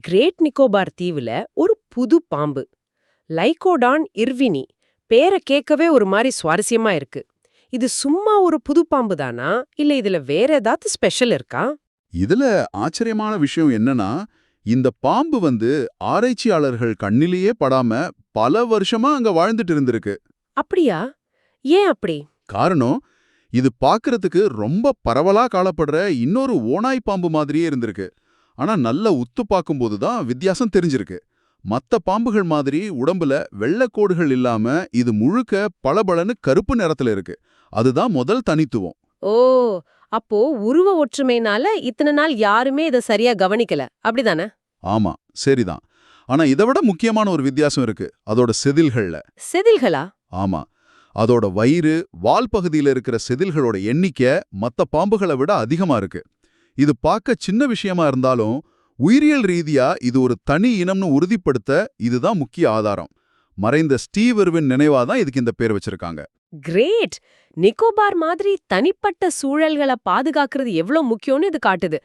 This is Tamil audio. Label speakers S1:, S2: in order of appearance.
S1: கிரேட் நிக்கோபார் தீவுல ஒரு புது பாம்பு. லைகோடான் இர்வினி பேரை கேட்கவே ஒரு மாதிரி சுவாரஸ்யமா இருக்கு. இது சும்மா ஒரு புது பாம்பு தானா? இல்ல இதுல வேற ஏதாவது ஸ்பெஷல் இருக்கா?
S2: இதுல ஆச்சரியமான விஷயம் என்னன்னா இந்த பாம்பு வந்து ஆராய்ச்சியாளர்கள் கண்ணிலேயே படாம பல வருஷமா அங்க வாழ்ந்துட்டு இருந்திருக்கு.
S1: அப்படியா? ஏன் அப்படி?
S2: காரணம் இது பார்க்கறதுக்கு ரொம்ப பரவலா காணப்படுற இன்னொரு ஓநாய் பாம்பு மாதிரியே இருந்திருக்கு. ஆனா நல்ல உத்து பார்க்கும்போது தான் வித்தியாசம் தெரிஞ்சிருக்கு. மத்த பாம்புகள் மாதிரி உடம்புல வெள்ளைக்கோடுகள் இல்லாம இது முழுக்க பளபளன்னு கருப்பு நிறத்துல இருக்கு. அதுதான் முதல் தனித்துவம்.
S1: ஓ அப்போ உருவ ஒற்றுமைனால இத்தனை நாள் யாருமே இத சரியா கவனிக்கல. அப்படிதானே?
S2: ஆமா சரிதான். ஆனா இதை விட முக்கியமான ஒரு வித்தியாசம் இருக்கு அதோட செதில்கள்ல.
S1: செதில்களா?
S2: ஆமா அதோட வயிறு வால் பகுதியில இருக்கிற செதில்களோட எண்ணிக்கை மத்த பாம்புகளை விட அதிகமா இருக்கு. இது பார்க்க சின்ன விஷயமா இருந்தாலும் உயிரியல் ரீதியா இது ஒரு தனி இனம்னு உறுதிப்படுத்த இதுதான் முக்கிய ஆதாரம். மறைந்த ஸ்டீவ் இர்வின் நினைவா தான் இதுக்கு இந்த பேர் வச்சிருக்காங்க.
S1: கிரேட்! நிக்கோபார் மாதிரி தனிப்பட்ட சூழல்களை பாதுகாக்கிறது எவ்வளவு முக்கியம்னு இது காட்டுது.